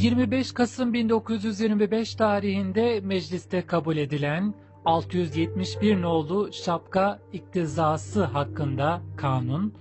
25 Kasım 1925 tarihinde mecliste kabul edilen 671 nolu şapka iktizası hakkında kanun,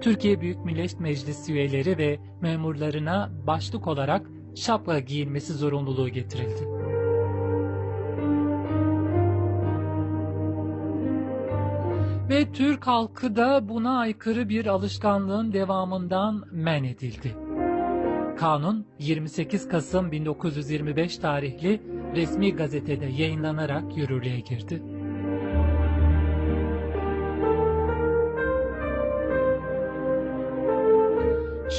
Türkiye Büyük Millet Meclisi üyeleri ve memurlarına başlık olarak şapka giyilmesi zorunluluğu getirildi. Ve Türk halkı da buna aykırı bir alışkanlığın devamından men edildi. Kanun 28 Kasım 1925 tarihli resmi gazetede yayınlanarak yürürlüğe girdi.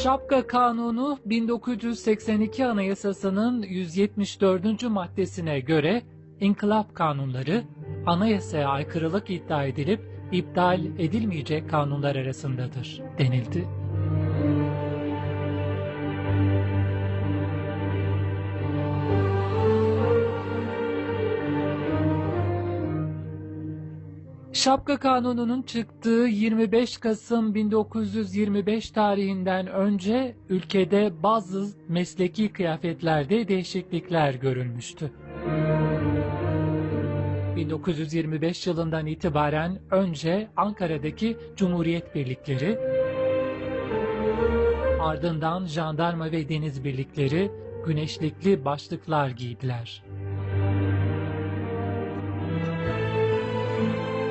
Şapka Kanunu 1982 Anayasası'nın 174. maddesine göre inkılap kanunları anayasaya aykırılık iddia edilip iptal edilmeyecek kanunlar arasındadır denildi. Şapka Kanunu'nun çıktığı 25 Kasım 1925 tarihinden önce ülkede bazı mesleki kıyafetlerde değişiklikler görülmüştü. 1925 yılından itibaren önce Ankara'daki Cumhuriyet Birlikleri, ardından jandarma ve deniz birlikleri güneşlikli başlıklar giydiler.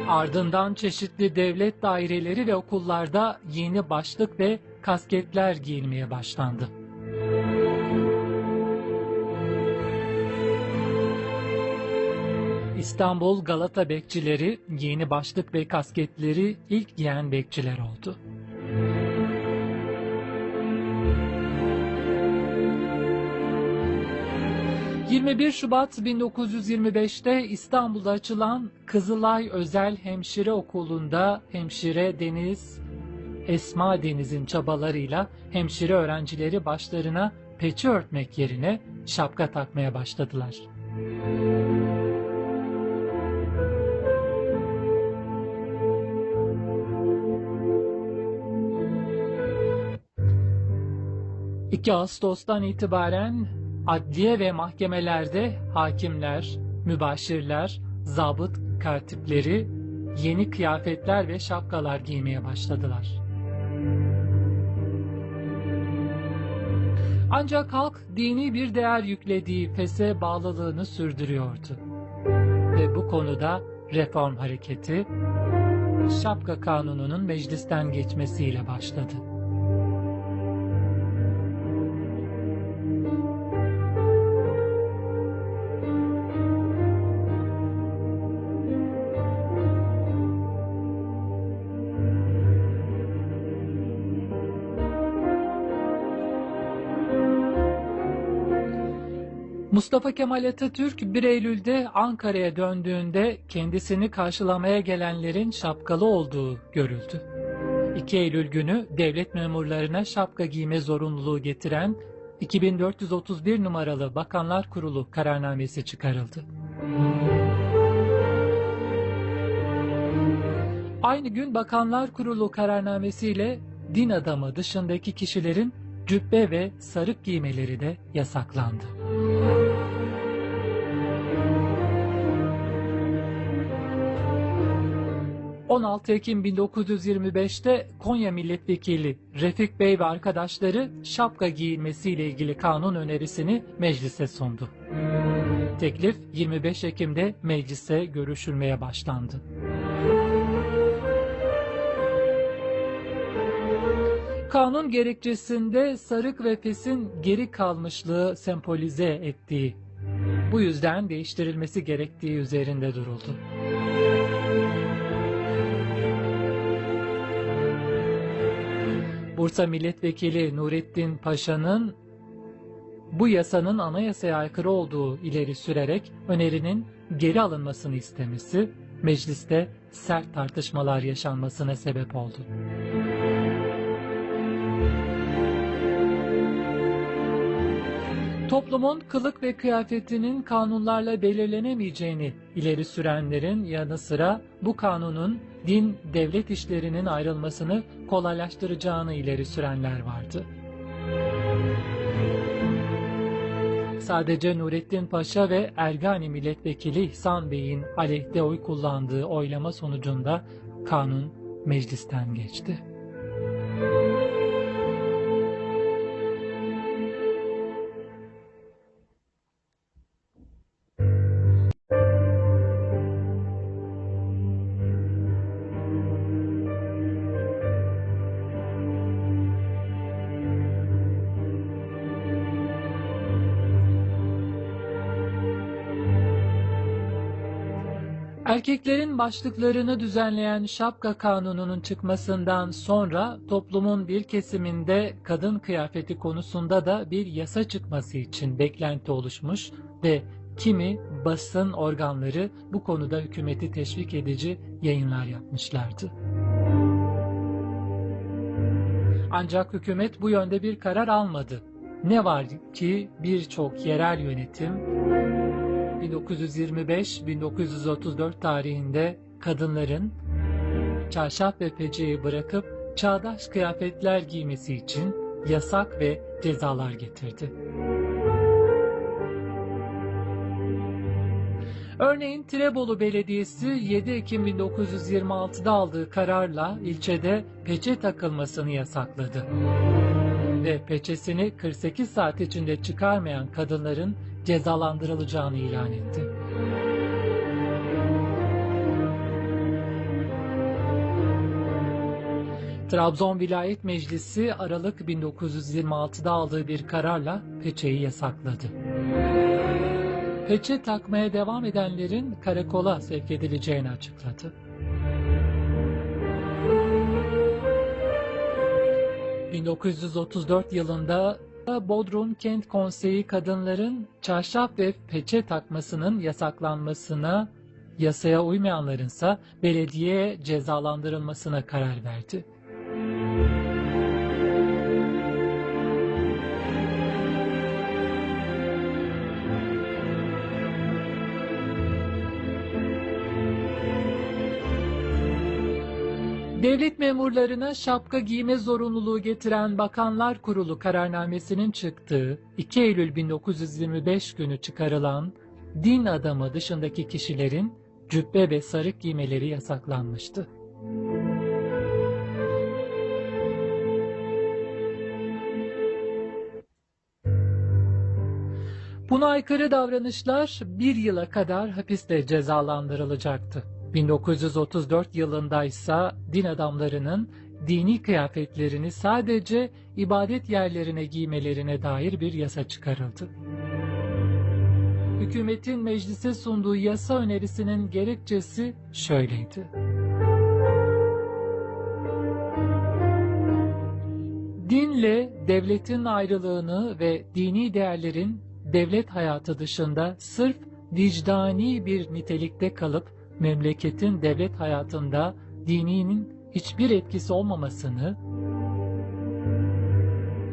Ardından çeşitli devlet daireleri ve okullarda yeni başlık ve kasketler giyilmeye başlandı. İstanbul Galata bekçileri yeni başlık ve kasketleri ilk giyen bekçiler oldu. ...21 Şubat 1925'te İstanbul'da açılan Kızılay Özel Hemşire Okulu'nda hemşire Deniz Esma Deniz'in çabalarıyla hemşire öğrencileri başlarına peçe örtmek yerine şapka takmaya başladılar. ...2 Ağustos'tan itibaren adliye ve mahkemelerde hakimler, mübaşirler, zabıt katipleri yeni kıyafetler ve şapkalar giymeye başladılar. Ancak halk dini bir değer yüklediği fese bağlılığını sürdürüyordu. Ve bu konuda reform hareketi şapka kanununun meclisten geçmesiyle başladı. Mustafa Kemal Atatürk 1 Eylül'de Ankara'ya döndüğünde kendisini karşılamaya gelenlerin şapkalı olduğu görüldü. 2 Eylül günü devlet memurlarına şapka giyme zorunluluğu getiren 2431 numaralı Bakanlar Kurulu kararnamesi çıkarıldı. Aynı gün Bakanlar Kurulu kararnamesiyle din adamı dışındaki kişilerin cübbe ve sarık giymeleri de yasaklandı. ...16 Ekim 1925'te Konya Milletvekili Refik Bey ve arkadaşları şapka giyilmesiyle ilgili kanun önerisini meclise sundu. Teklif 25 Ekim'de meclise görüşülmeye başlandı. Kanun gerekçesinde sarık ve fesin geri kalmışlığı sembolize ettiği, bu yüzden değiştirilmesi gerektiği üzerinde duruldu. Bursa Milletvekili Nurettin Paşa'nın bu yasanın anayasaya aykırı olduğu ileri sürerek önerinin geri alınmasını istemesi mecliste sert tartışmalar yaşanmasına sebep oldu. Toplumun kılık ve kıyafetinin kanunlarla belirlenemeyeceğini ileri sürenlerin yanı sıra bu kanunun din devlet işlerinin ayrılmasını kolaylaştıracağını ileri sürenler vardı. sadece Nurettin Paşa ve Ergani Milletvekili İhsan Bey'in aleyhte oy kullandığı oylama sonucunda kanun meclisten geçti. Erkeklerin başlıklarını düzenleyen şapka kanununun çıkmasından sonra toplumun bir kesiminde kadın kıyafeti konusunda da bir yasa çıkması için beklenti oluşmuş ve kimi basın organları bu konuda hükümeti teşvik edici yayınlar yapmışlardı. Ancak hükümet bu yönde bir karar almadı. Ne var ki birçok yerel yönetim 1925-1934 tarihinde kadınların çarşaf ve peceyi bırakıp çağdaş kıyafetler giymesi için yasak ve cezalar getirdi. Örneğin Tirebolu Belediyesi 7 Ekim 1926'da aldığı kararla ilçede peçe takılmasını yasakladı. Ve peçesini 48 saat içinde çıkarmayan kadınların cezalandırılacağını ilan etti. Trabzon Vilayet Meclisi Aralık 1926'da aldığı bir kararla peçeyi yasakladı. Peçe takmaya devam edenlerin karakola sevk edileceğini açıkladı. ...1934 yılında Bodrum Kent Konseyi kadınların çarşaf ve peçe takmasının yasaklanmasına, yasaya uymayanlarınsa belediyeye cezalandırılmasına karar verdi. Memurlarına şapka giyme zorunluluğu getiren Bakanlar Kurulu kararnamesinin çıktığı 2 Eylül 1925 günü çıkarılan din adamı dışındaki kişilerin cübbe ve sarık giymeleri yasaklanmıştı. Buna aykırı davranışlar bir yıla kadar hapiste cezalandırılacaktı. 1934 yılında ise din adamlarının dini kıyafetlerini sadece ibadet yerlerine giymelerine dair bir yasa çıkarıldı. Hükümetin meclise sunduğu yasa önerisinin gerekçesi şöyleydi. Dinle devletin ayrılığını ve dini değerlerin devlet hayatı dışında sırf vicdani bir nitelikte kalıp memleketin devlet hayatında dininin hiçbir etkisi olmamasını,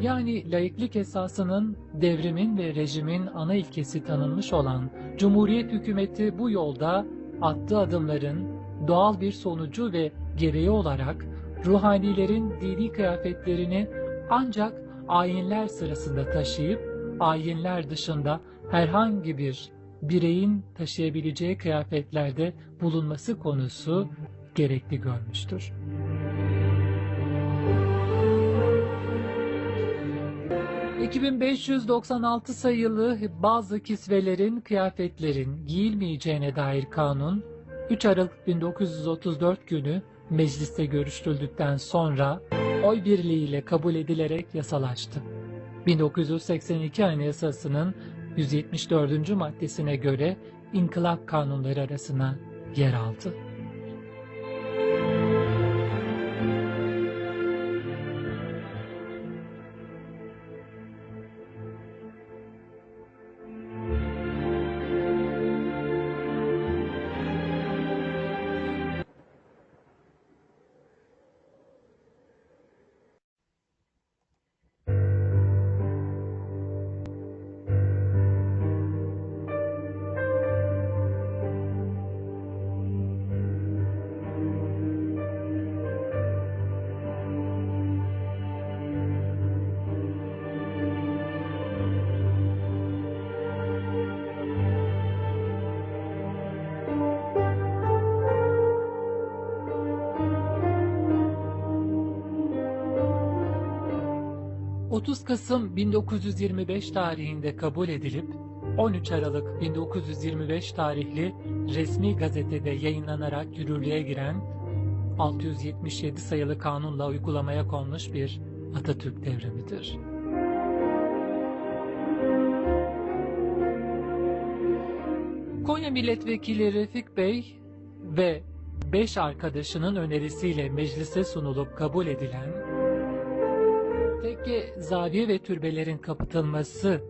yani laiklik esasının devrimin ve rejimin ana ilkesi tanınmış olan Cumhuriyet hükümeti bu yolda attığı adımların doğal bir sonucu ve gereği olarak ruhanilerin dini kıyafetlerini ancak ayinler sırasında taşıyıp ayinler dışında herhangi bir bireyin taşıyabileceği kıyafetlerde bulunması konusu gerekli görmüştür. ...2596 sayılı bazı kisvelerin, kıyafetlerin giyilmeyeceğine dair kanun... ...3 Aralık 1934 günü mecliste görüştürüldükten sonra... ...oy birliğiyle kabul edilerek yasalaştı. 1982 Anayasası'nın 174. maddesine göre inkılap kanunları arasına yer aldı. 30 Kasım 1925 tarihinde kabul edilip 13 Aralık 1925 tarihli resmi gazetede yayınlanarak yürürlüğe giren 677 sayılı kanunla uygulamaya konmuş bir Atatürk devrimidir. Konya Milletvekili Refik Bey ve 5 arkadaşının önerisiyle meclise sunulup kabul edilen tekke, zaviye ve türbelerin kapatılması.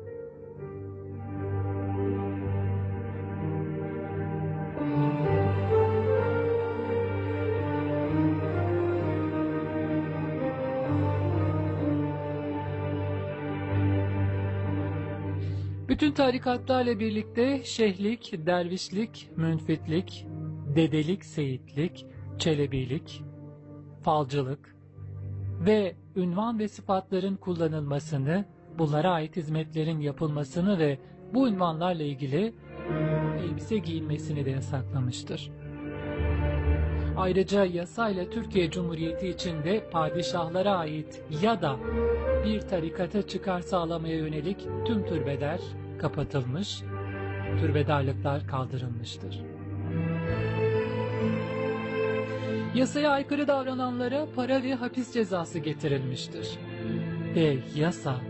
Bütün tarikatlarla birlikte şeyhlik, dervişlik, münfitlik, dedelik, seyitlik, çelebilik, falcılık ve ünvan ve sıfatların kullanılmasını, bunlara ait hizmetlerin yapılmasını ve bu ünvanlarla ilgili elbise giyilmesini de yasaklamıştır. Ayrıca yasayla Türkiye Cumhuriyeti içinde padişahlara ait ya da bir tarikata çıkar sağlamaya yönelik tüm türbeler kapatılmış, türbedarlıklar kaldırılmıştır. Yasaya aykırı davrananlara para ve hapis cezası getirilmiştir. Ve yasa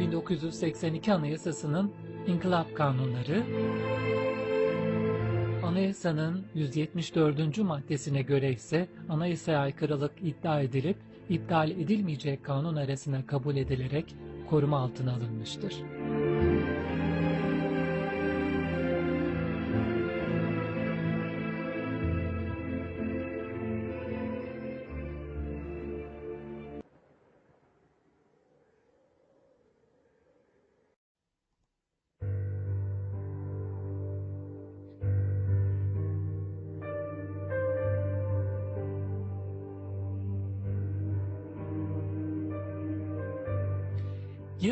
1982 Anayasası'nın inkılap kanunları Anayasanın 174. maddesine göre ise anayasaya aykırılık iddia edilip iptal edilmeyecek kanun arasına kabul edilerek koruma altına alınmıştır.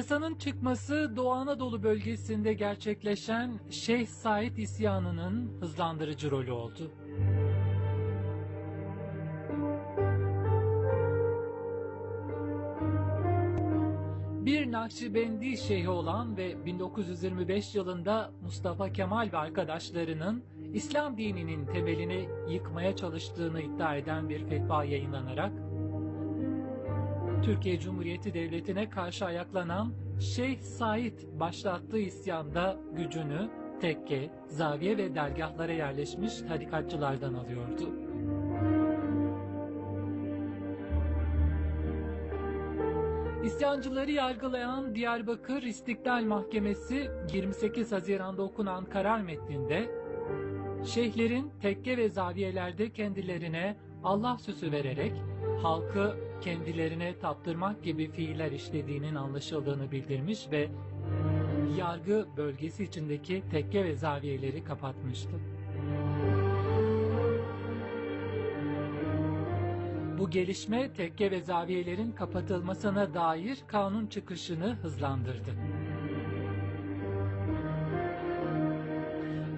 Yasanın çıkması Doğu Anadolu bölgesinde gerçekleşen Şeyh Said isyanının hızlandırıcı rolü oldu. Bir Nakşibendi şeyhi olan ve 1925 yılında Mustafa Kemal ve arkadaşlarının İslam dininin temelini yıkmaya çalıştığını iddia eden bir fetva yayınlanarak Türkiye Cumhuriyeti Devleti'ne karşı ayaklanan Şeyh Said başlattığı isyanda gücünü tekke, zaviye ve dergahlara yerleşmiş tarikatçılardan alıyordu. İsyancıları yargılayan Diyarbakır İstiklal Mahkemesi 28 Haziran'da okunan karar metninde şeyhlerin tekke ve zaviyelerde kendilerine Allah süsü vererek halkı kendilerine taptırmak gibi fiiller işlediğinin anlaşıldığını bildirmiş ve yargı bölgesi içindeki tekke ve zaviyeleri kapatmıştı. Bu gelişme tekke ve zaviyelerin kapatılmasına dair kanun çıkışını hızlandırdı.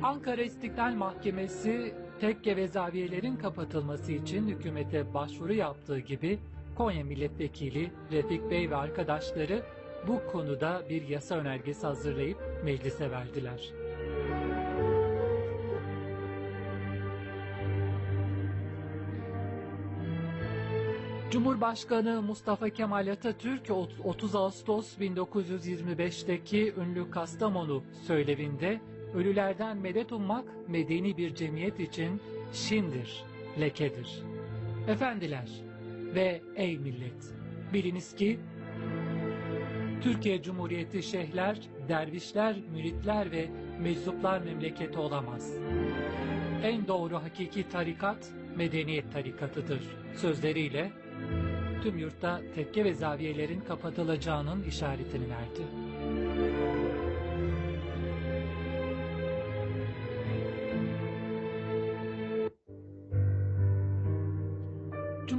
Ankara İstiklal Mahkemesi tekke ve zaviyelerin kapatılması için hükümete başvuru yaptığı gibi Konya Milletvekili Refik Bey ve arkadaşları bu konuda bir yasa önergesi hazırlayıp meclise verdiler. Cumhurbaşkanı Mustafa Kemal Atatürk 30 Ağustos 1925'teki ünlü Kastamonu söylevinde ölülerden medet ummak medeni bir cemiyet için şindir, lekedir. Efendiler ve ey millet, biliniz ki Türkiye Cumhuriyeti şeyhler, dervişler, müritler ve meczuplar memleketi olamaz. En doğru hakiki tarikat medeniyet tarikatıdır sözleriyle tüm yurtta tekke ve zaviyelerin kapatılacağının işaretini verdi.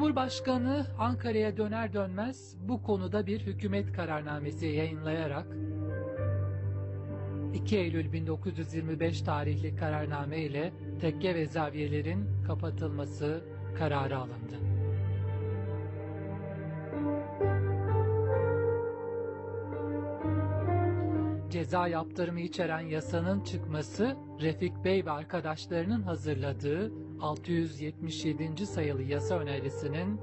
Cumhurbaşkanı Ankara'ya döner dönmez bu konuda bir hükümet kararnamesi yayınlayarak 2 Eylül 1925 tarihli kararname ile tekke ve zaviyelerin kapatılması kararı alındı. ceza yaptırımı içeren yasanın çıkması Refik Bey ve arkadaşlarının hazırladığı 677. sayılı yasa önerisinin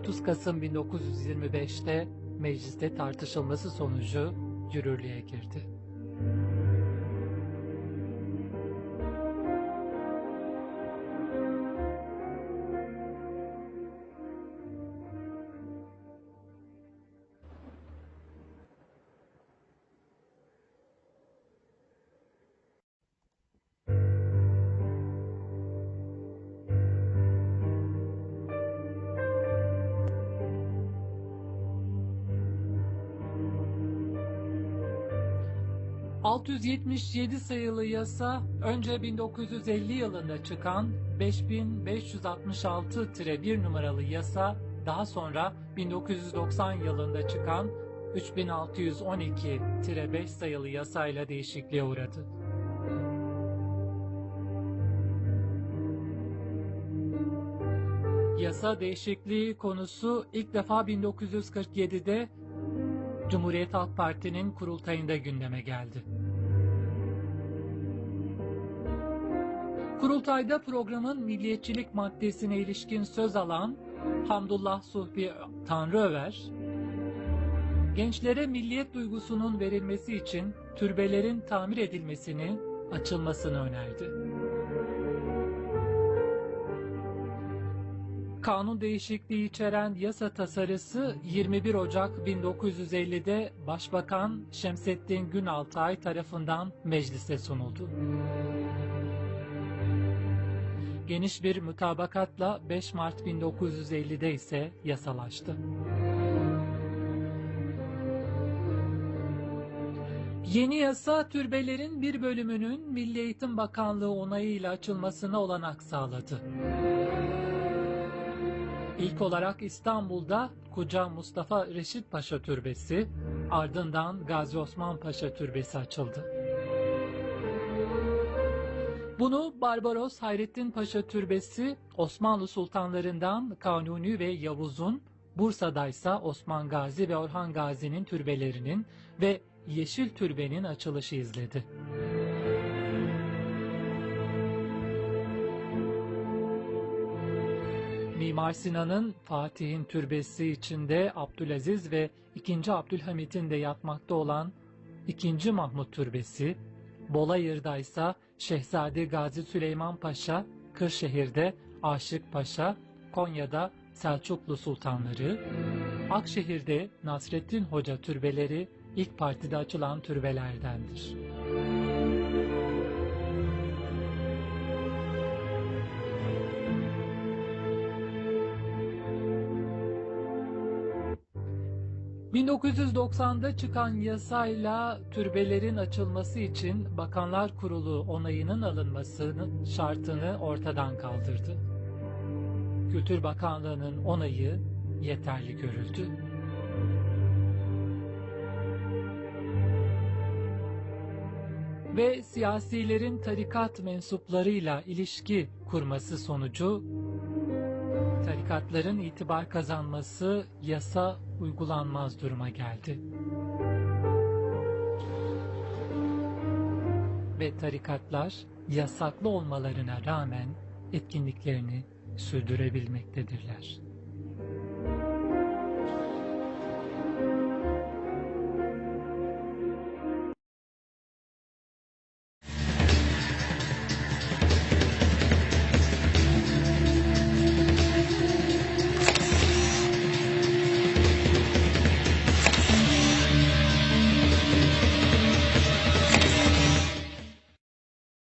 30 Kasım 1925'te mecliste tartışılması sonucu yürürlüğe girdi. ...677 sayılı yasa... ...önce 1950 yılında çıkan... ...5566-1 numaralı yasa... ...daha sonra 1990 yılında çıkan... ...3612-5 sayılı yasayla değişikliğe uğradı. Yasa değişikliği konusu ilk defa 1947'de Cumhuriyet Halk Parti'nin kurultayında gündeme geldi. Kurultayda programın milliyetçilik maddesine ilişkin söz alan Hamdullah Suhbi Tanrıöver, gençlere milliyet duygusunun verilmesi için türbelerin tamir edilmesini, açılmasını önerdi. Kanun değişikliği içeren yasa tasarısı 21 Ocak 1950'de Başbakan Şemsettin Günaltay tarafından meclise sunuldu. Geniş bir mutabakatla 5 Mart 1950'de ise yasalaştı. Yeni yasa türbelerin bir bölümünün Milli Eğitim Bakanlığı onayıyla açılmasına olanak sağladı. İlk olarak İstanbul'da Kuca Mustafa Reşit Paşa Türbesi, ardından Gazi Osman Paşa Türbesi açıldı. Bunu Barbaros Hayrettin Paşa Türbesi Osmanlı sultanlarından Kanuni ve Yavuz'un, Bursa'da ise Osman Gazi ve Orhan Gazi'nin türbelerinin ve Yeşil Türbe'nin açılışı izledi. Mimar Sinan'ın Fatih'in türbesi içinde Abdülaziz ve 2. Abdülhamit'in de yatmakta olan 2. Mahmut Türbesi, Bolayır'da ise Şehzade Gazi Süleyman Paşa, Kırşehir'de Aşık Paşa, Konya'da Selçuklu Sultanları, Akşehir'de Nasrettin Hoca türbeleri ilk partide açılan türbelerdendir. ...1990'da çıkan yasayla türbelerin açılması için Bakanlar Kurulu onayının alınmasının şartını ortadan kaldırdı. Kültür Bakanlığı'nın onayı yeterli görüldü. Ve siyasilerin tarikat mensuplarıyla ilişki kurması sonucu tarikatların itibar kazanması yasa uygulanmaz duruma geldi. Ve tarikatlar yasaklı olmalarına rağmen etkinliklerini sürdürebilmektedirler.